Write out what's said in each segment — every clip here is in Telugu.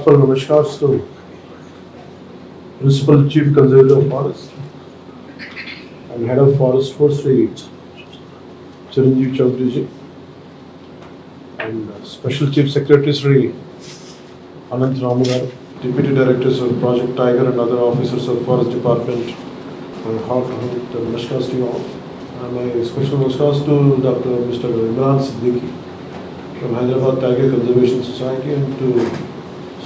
My heartfelt namaskars to Principal Chief Conservator of Forest and Head of Forest Forestry, Chiranjeev Chaudhary and uh, Special Chief Secretary Sri Anant Ramagar, Deputy Directors of Project Tiger and other officers of Forest Department. My heartfelt namaskars to you all. And my special namaskars to Dr. Mr. Imran Siddiqui from Hyderabad Tiger Conservation Society and to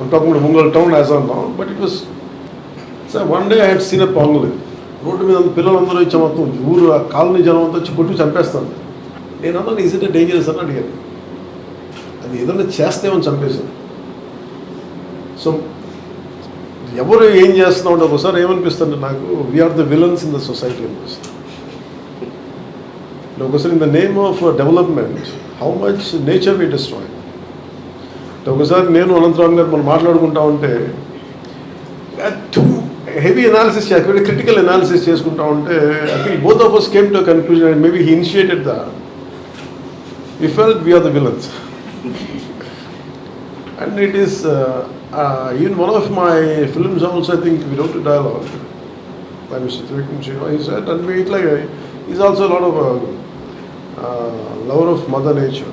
I'm talking about Ungol town as of now, but it was. So one day I had seen a pangolin. Road మీద పిల్లలందరూ ఇచ్చా మొత్తం ఊరు ఆ కాలనీ జనం అంతా వచ్చి కొట్టి చంపేస్తాను నేను అన్నాను ఈజ్ ఇట్ డేంజరస్ అని అడిగాను అది ఏదైనా చేస్తేమని చంపేశాను సో ఎవరు ఏం చేస్తున్నాం అంటే ఒకసారి ఏమనిపిస్తుంది నాకు we are the villains in the society అనిపిస్తుంది ఒకసారి in the name of development how much nature we destroy ఒకసారి నేను అనంతరామ్ గారు మనం మాట్లాడుకుంటా ఉంటే హెవీ అనాలిసిస్ చేసుకుంటే క్రిటికల్ అనాలిసిస్ చేసుకుంటా ఉంటే I think both of us came to conclusion and maybe he initiated the we fell we are the villains and it is even one of my films also I think we wrote dialogue I miss Trivikram Shiva. ఇట్లా is also lot of lover of mother nature lot of uh, uh, lover of mother nature.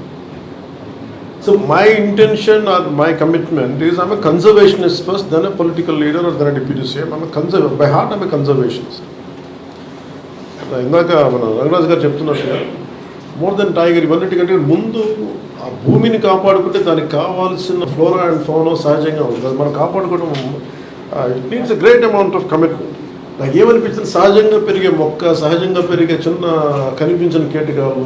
so my intention or my commitment is I'm conservationist first then a political leader or then deputy CM I'm conserve by heart I'm conservationist ఇందాక మన రంగరాజు గారు చెప్తున్నట్టుగా మోర్ దెన్ టైగర్ ఇవన్నిటికంటే ముందు ఆ భూమిని కాపాడుకుంటే దానికి కావాల్సిన ఫ్లోరా అండ్ ఫోనో సహజంగా ఉంది అది మనం కాపాడుకోవడం it means a great amount of commitment నాకు ఏమనిపించింది? సహజంగా పెరిగే మొక్క సహజంగా పెరిగే చిన్న కనిపించిన కేటకాలు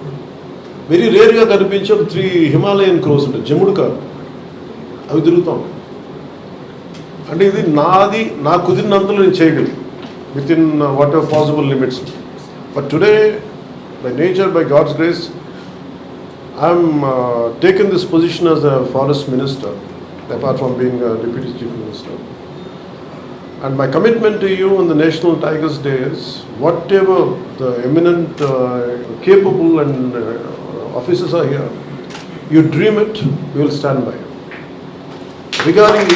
వెరీ రేర్గా కనిపించే ఒక త్రీ హిమాలయన్ క్రోస్ ఉంటాయి. జముడు కాదు. అవి తిరుగుతూ. ఉంటాయి అంటే ఇది నాది నా కుదిరినంతలో నేను చేయగలను. Within whatever possible limits but today by nature by god's grace I'm taken this position as a forest minister apart from being deputy chief minister And my commitment to you on the National Tigers Day is whatever the eminent, uh, capable, and uh, officers are here you dream it will stand by regarding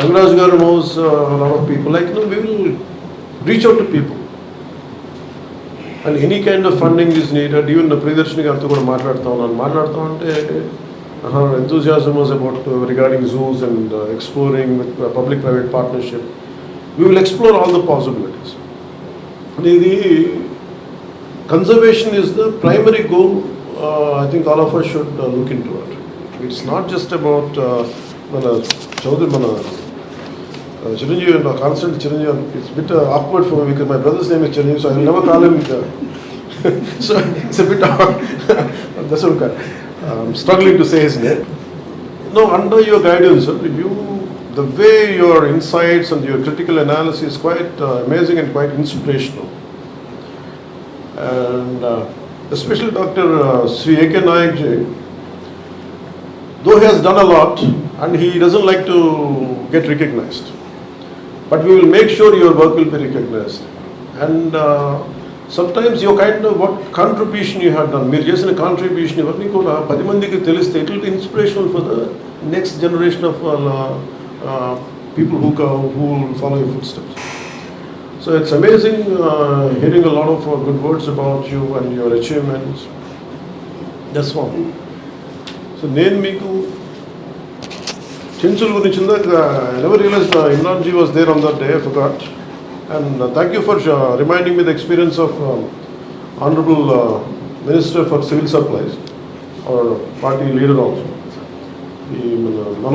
terms garu most people like no will reach out to people and any kind of funding is needed even Priyadarshini గారితో కూడా మాట్లాడుతూ ఉన్నాను. మాట్లాడుతూ అంటే enthusiasm was about regarding zoos and exploring with public private partnership we will explore all the possibilities అనేది conservation is the primary goal. Uh, I think all of us should uh, look into it. It's not just about uh, మన చౌదరి మన uh, Chiranjeevi and uh, constant Chiranjeevi. It's a bit uh, awkward for me because my brother's name is Chiranjeevi, so I will never call him. Uh, so it's a bit that's okay. I'm struggling to say his name. No, under your guidance, sir, you the way your insights and your critical analysis is quite uh, amazing and quite inspirational. And uh, especially Dr. Uh, Sri A.K. Nayak ji, though he has done a lot and he doesn't like to get recognized, but we will make sure your work will be recognized. And uh, sometimes your kind of what contribution you have done, మీరు చేసిన కాంట్రిబ్యూషన్ ఇవన్నీ కూడా పది మందికి తెలిస్తే it will be inspirational for the next generation of people who who follow your footsteps So it's amazing uh, hearing a lot of uh, good words about you and your achievements. That's one. So నేను మీకు చెంచుల గురించి ఇందాక I never realise Imran ji was there on that day forgot and thank you for reminding me the experience of honourable minister for civil supplies or party leader also ఈ మన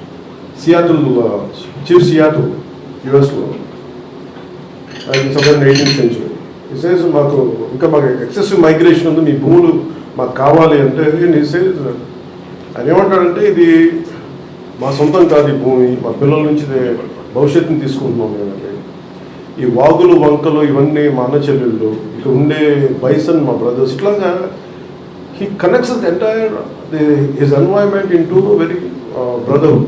Seattle chief Seattle యుఎస్లో. సెవెన్ ఎయిటీన్త్ సెంచురీ ఇసేజ్ మాకు ఇంకా మాకు ఎక్సెసివ్ మైగ్రేషన్ ఉంది మీ భూములు మాకు కావాలి అంటే ఇసేజ్ ఆయన ఏమంటాడంటే ఇది మా సొంతం కాదు ఈ భూమి మా పిల్లల నుంచి భవిష్యత్తుని తీసుకుంటున్నాం మేమంటే ఈ వాగులు వంకలు ఇవన్నీ మా అన్న చెల్లెళ్ళు ఇక్కడ ఉండే బైసన్ మా బ్రదర్స్ ఇట్లాగా he connects entire his environment in to very brotherhood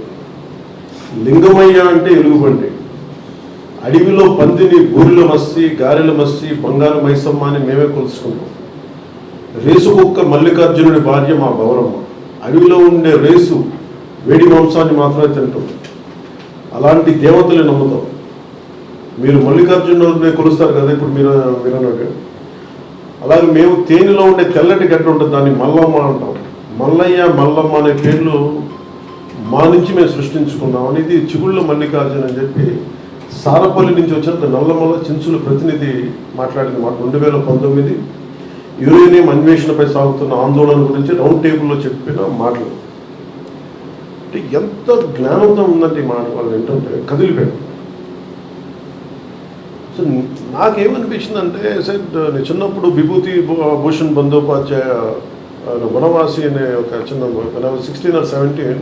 Lingamayya అంటే ఎలుగుబంటి అడవిలో పందిని బూరిల మస్సి గారెల మస్సి బంగారు మైసమ్మ అని మేమే కొలుసుకుంటాం. రేసుకుక్క మల్లికార్జునుడి భార్య మా గౌరమ్మ. అడవిలో ఉండే రేసు వేడి మాంసాన్ని మాత్రమే తింటాం. అలాంటి దేవతలు నమ్ముతాం. మీరు మల్లికార్జునుడిని కొలుస్తారు కదా ఇప్పుడు మీరు మీరు అన్నట్టు. అలాగే మేము తేనెలో ఉండే తెల్లటి గడ్డ ఉంటుంది దాన్ని మల్లమ్మ అంటాం. మల్లయ్య మల్లమ్మ అనే పేర్లు మా నుంచి మేము సృష్టించుకున్నాం అనేది చిగుళ్ళ మల్లికార్జున అని చెప్పి సారపల్లి నుంచి వచ్చిన నల్లమల్ల చించుల ప్రతినిధి మాట్లాడింది మాట రెండు వేల పంతొమ్మిది. యురేనియం అన్వేషణపై సాగుతున్న ఆందోళన గురించి రౌండ్ టేబుల్లో చెప్పిన మాటలు. అంటే ఎంత జ్ఞానంతో ఉందంటే మాట వాళ్ళు ఏంటంటే కదిలిపోయాడు సో నాకేమనిపించిందంటే సార్ నేను చిన్నప్పుడు విభూతి భూ- భూషణ్ బందోపాధ్యాయ వనవాసి అనే ఒక చిన్న sixteen or seventeen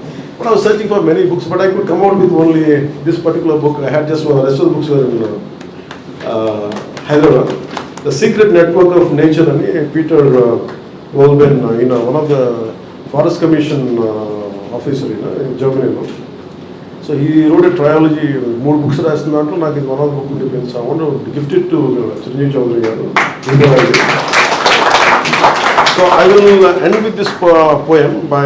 But I was searching for many books but I could come out with only this particular book I had just rest of books Hyderabad the secret network of nature అని పీటర్ వోల్బెన్ ఈయన one of the forest commission officer ఈయన జర్మనీలో సో ఈ రోడ్ ట్రయాలజీ మూడు బుక్స్ రాసిన దాంట్లో నాకు ఇది వన్ ఆఫ్ బుక్ ఉండిపోయింది అవ్వండి amount gifted to Chiranjeevi Chowdary గారు. So I will end with this poem by